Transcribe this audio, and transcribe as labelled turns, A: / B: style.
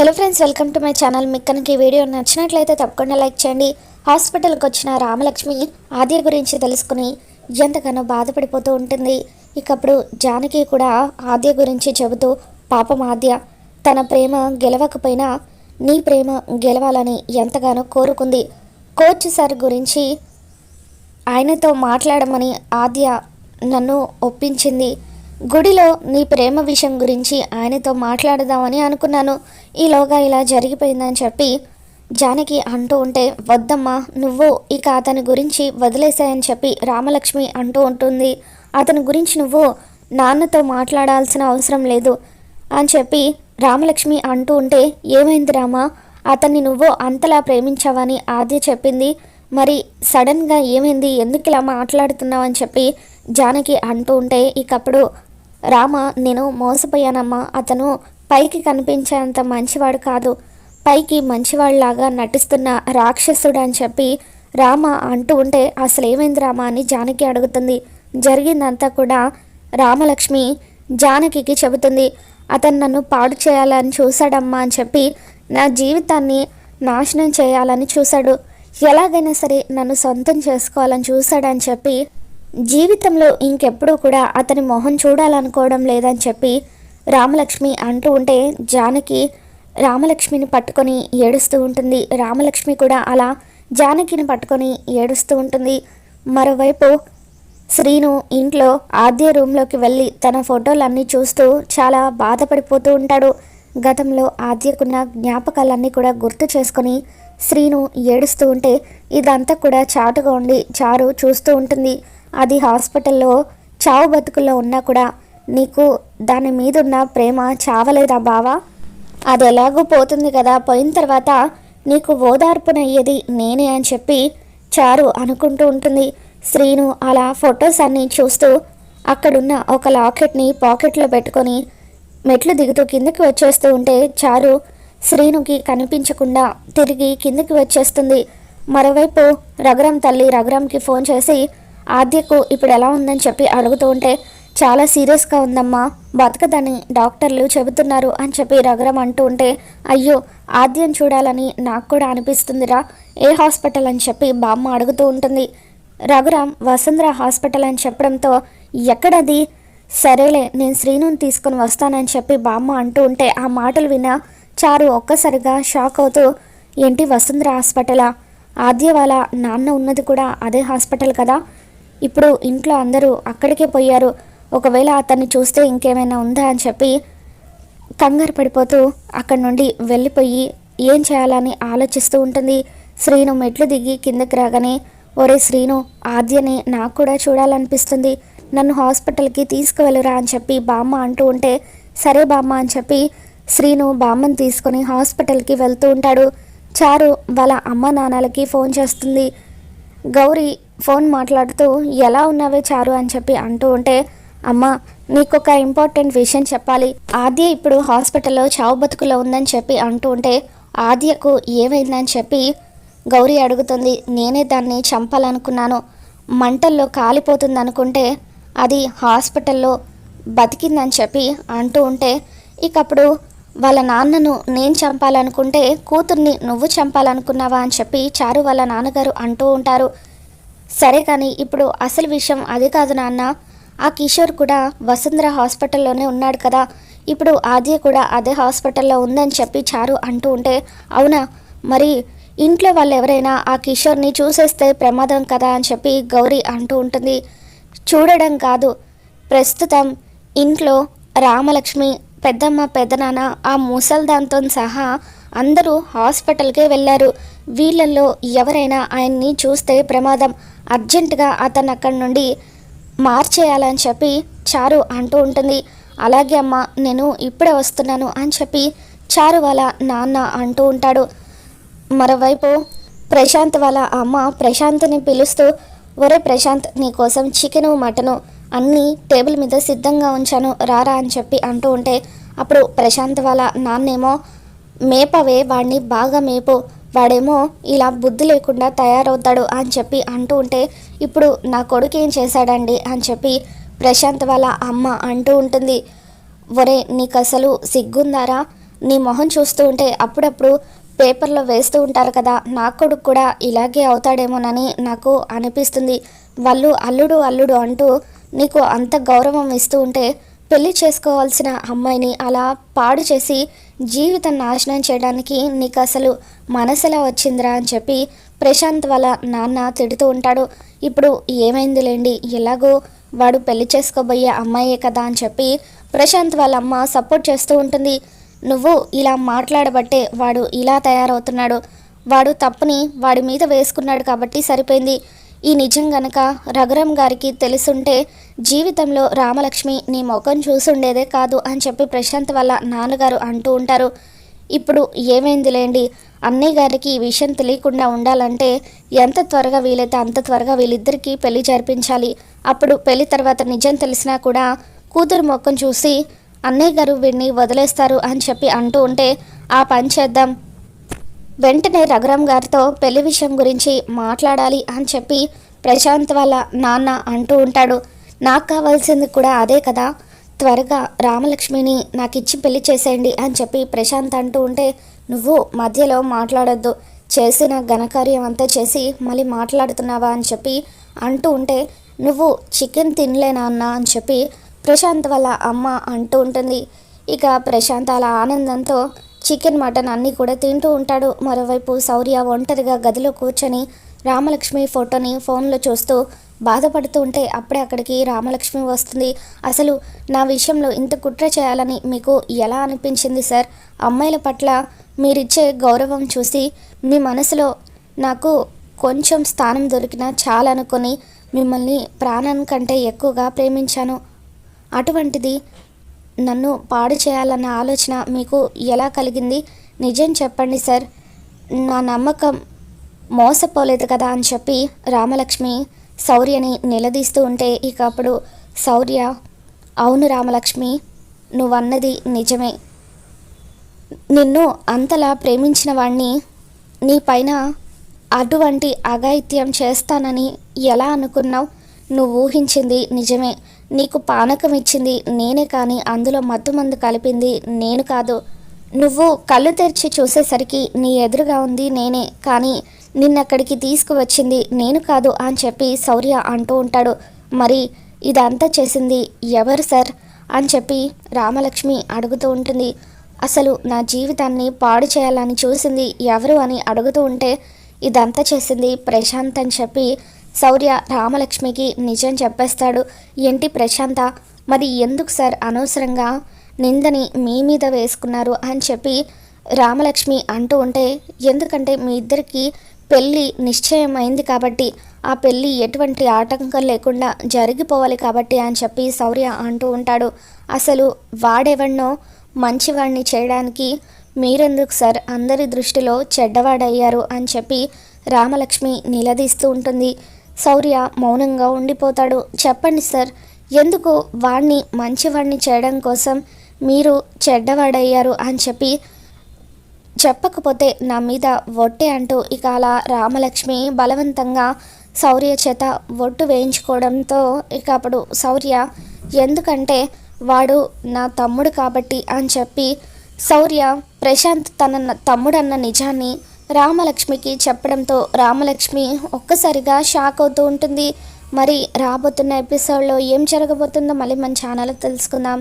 A: Hello friends welcome to my channel. మీకు కనుక ఈ వీడియో నచ్చినట్లయితే తప్పకుండా లైక్ చేయండి. హాస్పిటల్కి వచ్చిన రామలక్ష్మి ఆద్య గురించి తెలుసుకుని ఎంతగానో బాధపడిపోతూ ఉంటుంది. ఇకప్పుడు జానకి కూడా ఆద్య గురించి చెబుతూ పాపం ఆద్య తన ప్రేమ గెలవకపోయినా నీ ప్రేమ గెలవాలని ఎంతగానో కోరుకుంది. కోచ్ సార్ గురించి ఆయనతో మాట్లాడమని ఆద్య నన్ను ఒప్పించింది. గుడిలో నీ ప్రేమ విషయం గురించి ఆయనతో మాట్లాడదామని అనుకున్నాను. ఈలోగా ఇలా జరిగిపోయిందని చెప్పి జానకి అంటూ ఉంటే వద్దమ్మా నువ్వు ఇక అతని గురించి వదిలేసాయని చెప్పి రామలక్ష్మి అంటూ ఉంటుంది. అతని గురించి నువ్వు నాన్నతో మాట్లాడాల్సిన అవసరం లేదు అని చెప్పి రామలక్ష్మి అంటూ ఉంటే ఏమైంది రామా? అతన్ని నువ్వు అంతలా ప్రేమించావని ఆద్య చెప్పింది. మరి సడన్గా ఏమైంది? ఎందుకు ఇలా మాట్లాడుతున్నావు? అని చెప్పి జానకి అంటూ ఉంటే ఇకప్పుడు రామ నేను మోసపోయానమ్మా. అతను పైకి కనిపించేంత మంచివాడు కాదు. పైకి మంచివాడిలాగా నటిస్తున్న రాక్షసుడు అని చెప్పి రామ అంటూ ఉంటే అసలు ఏమైంది రామ అని జానకి అడుగుతుంది. జరిగిందంతా కూడా రామలక్ష్మి జానకికి చెబుతుంది. అతను నన్ను పాడు చేయాలని చూశాడమ్మా అని చెప్పి నా జీవితాన్ని నాశనం చేయాలని చూశాడు. ఎలాగైనా సరే నన్ను సొంతం చేసుకోవాలని చూశాడని చెప్పి జీవితంలో ఇంకెప్పుడూ కూడా అతని మొహం చూడాలనుకోవడం లేదని చెప్పి రామలక్ష్మి అంటూ ఉంటే జానకి రామలక్ష్మిని పట్టుకొని ఏడుస్తూ ఉంటుంది. రామలక్ష్మి కూడా అలా జానకిని పట్టుకొని ఏడుస్తూ ఉంటుంది. మరోవైపు శ్రీను ఇంట్లో ఆద్య రూమ్లోకి వెళ్ళి తన ఫోటోలన్నీ చూస్తూ చాలా బాధపడిపోతూ ఉంటాడు. గతంలో ఆద్యకున్న జ్ఞాపకాలన్నీ కూడా గుర్తు చేసుకొని శ్రీను ఏడుస్తూ ఉంటే ఇదంతా కూడా చాటుగా ఉండి చారు చూస్తూ ఉంటుంది. అది హాస్పిటల్లో చావు బతుకుల్లో ఉన్నా కూడా నీకు దాని మీదున్న ప్రేమ చావలేదా బావా? అది ఎలాగూ పోతుంది కదా పోయిన తర్వాత నీకు ఓదార్పునయ్యేది నేనే అని చెప్పి చారు అనుకుంటూ ఉంటుంది. శ్రీను అలా ఫొటోస్ అన్నీ చూస్తూ అక్కడున్న ఒక లాకెట్ని పాకెట్లో పెట్టుకొని మెట్లు దిగుతూ కిందకి వచ్చేస్తూ ఉంటే చారు శ్రీనుకి కనిపించకుండా తిరిగి కిందకి వచ్చేస్తుంది. మరోవైపు రఘురాం తల్లి రఘురాంకి ఫోన్ చేసి ఆద్యకు ఇప్పుడు ఎలా ఉందని చెప్పి అడుగుతూ ఉంటే చాలా సీరియస్గా ఉందమ్మా. బతకదని డాక్టర్లు చెబుతున్నారు అని చెప్పి రఘురం అంటూ ఉంటే అయ్యో ఆద్యం చూడాలని నాకు కూడా అనిపిస్తుందిరా. ఏ హాస్పిటల్ అని చెప్పి బామ్మ అడుగుతూ ఉంటుంది. రఘురాం వసుంధర హాస్పిటల్ అని చెప్పడంతో ఎక్కడది? సరేలే నేను శ్రీనుని తీసుకుని వస్తానని చెప్పి బామ్మ అంటూ ఉంటే ఆ మాటలు విన చారు ఒక్కసారిగా షాక్ అవుతూ ఏంటి వసుంధర హాస్పిటలా? ఆద్య వాళ్ళ నాన్న ఉన్నది కూడా అదే హాస్పిటల్ కదా? ఇప్పుడు ఇంట్లో అందరూ అక్కడికే పోయారు. ఒకవేళ అతన్ని చూస్తే ఇంకేమైనా ఉందా అని చెప్పి కంగారు పడిపోతూ అక్కడి నుండి వెళ్ళిపోయి ఏం చేయాలని ఆలోచిస్తూ ఉంటుంది. శ్రీను మెట్లు దిగి కిందకి రాగానే ఒరే శ్రీను ఆద్యని నాకు కూడా చూడాలనిపిస్తుంది. నన్ను హాస్పిటల్కి తీసుకువెళ్ళరా అని చెప్పి బామ్మ అంటూ ఉంటే సరే బామ్మ అని చెప్పి శ్రీను బామ్మని తీసుకొని హాస్పిటల్కి వెళ్తూ ఉంటాడు. చారు వాళ్ళ అమ్మ నాన్నలకి ఫోన్ చేస్తుంది. గౌరీ ఫోన్ మాట్లాడుతూ ఎలా ఉన్నావే చారు? అని చెప్పి అంటూ ఉంటే అమ్మ నీకు ఒక ఇంపార్టెంట్ విషయం చెప్పాలి. ఆద్య ఇప్పుడు హాస్పిటల్లో చావు బతుకులో ఉందని చెప్పి అంటూ ఉంటే ఆద్యకు ఏమైందని చెప్పి గౌరీ అడుగుతుంది. నేనే దాన్ని చంపాలనుకున్నాను. మంటల్లో కాలిపోతుంది అనుకుంటే అది హాస్పిటల్లో బతికిందని చెప్పి అంటూ ఉంటే ఇకప్పుడు వాళ్ళ నాన్నను నేను చంపాలనుకుంటే కూతుర్ని నువ్వు చంపాలనుకున్నావా? అని చెప్పి చారు వాళ్ళ నాన్నగారు అంటూ ఉంటారు. సరే కానీ ఇప్పుడు అసలు విషయం అది కాదు నాన్న. ఆ కిషోర్ కూడా వసుంధర హాస్పిటల్లోనే ఉన్నాడు కదా. ఇప్పుడు ఆద్య కూడా అదే హాస్పిటల్లో ఉందని చెప్పి చారు అంటూ ఉంటే అవునా? మరి ఇంట్లో వాళ్ళు ఎవరైనా ఆ కిషోర్ని చూసేస్తే ప్రమాదం కదా అని చెప్పి గౌరీ అంటూ ఉంటుంది. చూడడం కాదు. ప్రస్తుతం ఇంట్లో రామలక్ష్మి పెద్దమ్మ పెద్దనాన్న ఆ ముసల్దాంతో సహా అందరూ హాస్పిటల్కే వెళ్ళారు. వీళ్ళల్లో ఎవరైనా ఆయన్ని చూస్తే ప్రమాదం. అర్జెంటుగా అతను అక్కడి నుండి మార్చేయాలని చెప్పి చారు అంటూ ఉంటుంది. అలాగే అమ్మ నేను ఇప్పుడే వస్తున్నాను అని చెప్పి చారు వాళ్ళ నాన్న అంటూ ఉంటాడు. మరోవైపు ప్రశాంత్ వాళ్ళ అమ్మ ప్రశాంత్ని పిలుస్తూ ఒరే ప్రశాంత్ నీకోసం చికెను మటను అన్నీ టేబుల్ మీద సిద్ధంగా ఉంచాను రారా అని చెప్పి అంటూ ఉంటే అప్పుడు ప్రశాంత్ వాళ్ళ నాన్నేమో మేపవే వాడిని బాగా మేపు వాడేమో ఇలా బుద్ధి లేకుండా తయారవుతాడు అని చెప్పి అంటూ ఉంటే ఇప్పుడు నా కొడుకు ఏం చేశాడండి? అని చెప్పి ప్రశాంత్ వాళ్ళ అమ్మ అంటూ ఉంటుంది. ఒరే నీకు అసలు సిగ్గుందారా? నీ మొహం చూస్తూ ఉంటే అప్పుడప్పుడు పేపర్లో వేస్తూ ఉంటారు కదా నా కొడుకు కూడా ఇలాగే అవుతాడేమోనని నాకు అనిపిస్తుంది. వాళ్ళు అల్లుడు అల్లుడు అంటూ నీకు అంత గౌరవం ఇస్తూ ఉంటే పెళ్ళి చేసుకోవాల్సిన అమ్మాయిని అలా పాడు చేసి జీవితం నాశనం చేయడానికి నీకు అసలు మనసులా వచ్చిందిరా అని చెప్పి ప్రశాంత్ వాళ్ళ నాన్న తిడుతూ ఉంటాడు. ఇప్పుడు ఏమైందిలేండి? ఎలాగో వాడు పెళ్ళి చేసుకోబోయే అమ్మాయే కదా అని చెప్పి ప్రశాంత్ వాళ్ళ అమ్మ సపోర్ట్ చేస్తూ ఉంటుంది. నువ్వు ఇలా మాట్లాడబట్టే వాడు ఇలా తయారవుతున్నాడు. వాడు తప్పుని వాడి మీద వేసుకున్నాడు కాబట్టి సరిపోయింది. ఈ నిజం గనక రఘురామ్ గారికి తెలుసుంటే జీవితంలో రామలక్ష్మి నీ ముఖం చూసుండేదే కాదు అని చెప్పి ప్రశాంత్ వాళ్ళ నాన్నగారు అంటూ ఉంటారు. ఇప్పుడు ఏమైందిలేండి? అన్నయ్య గారికి ఈ విషయం తెలియకుండా ఉండాలంటే ఎంత త్వరగా వీలైతే అంత త్వరగా వీళ్ళిద్దరికీ పెళ్ళి జరిపించాలి. అప్పుడు పెళ్ళి తర్వాత నిజం తెలిసినా కూడా కూతురు ముఖం చూసి అన్నయ్య గారు వీడిని వదిలేస్తారు అని చెప్పి అంటూ ఉంటే ఆ పని చేద్దాం. వెంటనే రఘురామ్ గారితో పెళ్ళి విషయం గురించి మాట్లాడాలి అని చెప్పి ప్రశాంత్ వాళ్ళ నాన్న అంటూ ఉంటాడు. నాకు కావాల్సింది కూడా అదే కదా. త్వరగా రామలక్ష్మిని నాకు ఇచ్చి పెళ్ళి చేసేయండి అని చెప్పి ప్రశాంత్ అంటూ ఉంటే నువ్వు మధ్యలో మాట్లాడొద్దు. చేసిన ఘనకార్యం అంతా చేసి మళ్ళీ మాట్లాడుతున్నావా అని చెప్పి అంటూ ఉంటే నువ్వు చికెన్ తినలేనా అన్న అని చెప్పి ప్రశాంత్ వాళ్ళ అమ్మ అంటూ ఉంటుంది. ఇక ప్రశాంత్ అలా ఆనందంతో చికెన్ మటన్ అన్నీ కూడా తింటూ ఉంటాడు. మరోవైపు శౌర్య ఒంటరిగా గదిలో కూర్చొని రామలక్ష్మి ఫోటోని ఫోన్లో చూస్తూ బాధపడుతూ ఉంటే అప్పుడే అక్కడికి రామలక్ష్మి వస్తుంది. అసలు నా విషయంలో ఇంత కుట్ర చేయాలని మీకు ఎలా అనిపించింది సార్? అమ్మాయిల పట్ల మీరిచ్చే గౌరవం చూసి మీ మనసులో నాకు కొంచెం స్థానం దొరికినా చాలనుకొని మిమ్మల్ని ప్రాణం కంటే ఎక్కువగా ప్రేమించాను. అటువంటిది నన్ను పాడు చేయాలన్న ఆలోచన మీకు ఎలా కలిగింది? నిజం చెప్పండి సార్. నా నమ్మకం మోసపోలేదు కదా అని చెప్పి రామలక్ష్మి శౌర్యని నిలదీస్తూ ఉంటే ఇక అప్పుడు శౌర్య అవును రామలక్ష్మి నువ్వన్నది నిజమే. నిన్ను అంతలా ప్రేమించిన వాణ్ణి నీ పైన అటువంటి అఘాయిత్యం చేస్తానని ఎలా అనుకున్నావు? నువ్వు ఊహించింది నిజమే. నీకు పానకం ఇచ్చింది నేనే కానీ అందులో మత్తుమందు కలిపింది నేను కాదు. నువ్వు కళ్ళు తెరిచి చూసేసరికి నీ ఎదురుగా ఉంది నేనే కానీ నిన్నక్కడికి తీసుకువచ్చింది నేను కాదు అని చెప్పి శౌర్య అంటూ ఉంటాడు. మరి ఇదంతా చేసింది ఎవరు సార్? అని చెప్పి రామలక్ష్మి అడుగుతూ ఉంటుంది. అసలు నా జీవితాన్ని పాడు చేయాలని చూసింది ఎవరు అని అడుగుతూ ఉంటే ఇదంతా చేసింది ప్రశాంత్ అని చెప్పి శౌర్య రామలక్ష్మికి నిజం చెప్పేస్తాడు. ఏంటి ప్రశాంత? మరి ఎందుకు సార్ అనవసరంగా నిందని మీ మీద వేసుకున్నారు అని చెప్పి రామలక్ష్మి అంటూ ఉంటే ఎందుకంటే మీ ఇద్దరికి పెళ్ళి నిశ్చయమైంది కాబట్టి ఆ పెళ్ళి ఎటువంటి ఆటంకం లేకుండా జరిగిపోవాలి కాబట్టి అని చెప్పి శౌర్య అంటూ ఉంటాడు. అసలు వాడెవన్నో మంచివాడిని చేయడానికి మీరెందుకు సార్ అందరి దృష్టిలో చెడ్డవాడయ్యారు అని చెప్పి రామలక్ష్మి నిలదీస్తూ ఉంటుంది. శౌర్య మౌనంగా ఉండిపోతాడు. చెప్పండి సార్ ఎందుకు వాణ్ణి మంచివాణ్ణి చేయడం కోసం మీరు చెడ్డవాడయ్యారు అని చెప్పి చెప్పకపోతే నా మీద ఒట్టే అంటూ ఇక అలా రామలక్ష్మి బలవంతంగా శౌర్య చేత ఒట్టు వేయించుకోవడంతో ఇక అప్పుడు శౌర్య ఎందుకంటే వాడు నా తమ్ముడు కాబట్టి అని చెప్పి శౌర్య ప్రశాంత్ తన తమ్ముడన్న నిజాన్ని రామలక్ష్మికి చెప్పడంతో రామలక్ష్మి ఒక్కసారిగా షాక్ అవుతూ ఉంటుంది. మరి రాబోతున్న ఎపిసోడ్లో ఏం జరగబోతుందో మళ్ళీ మన ఛానల్లో తెలుసుకుందాం.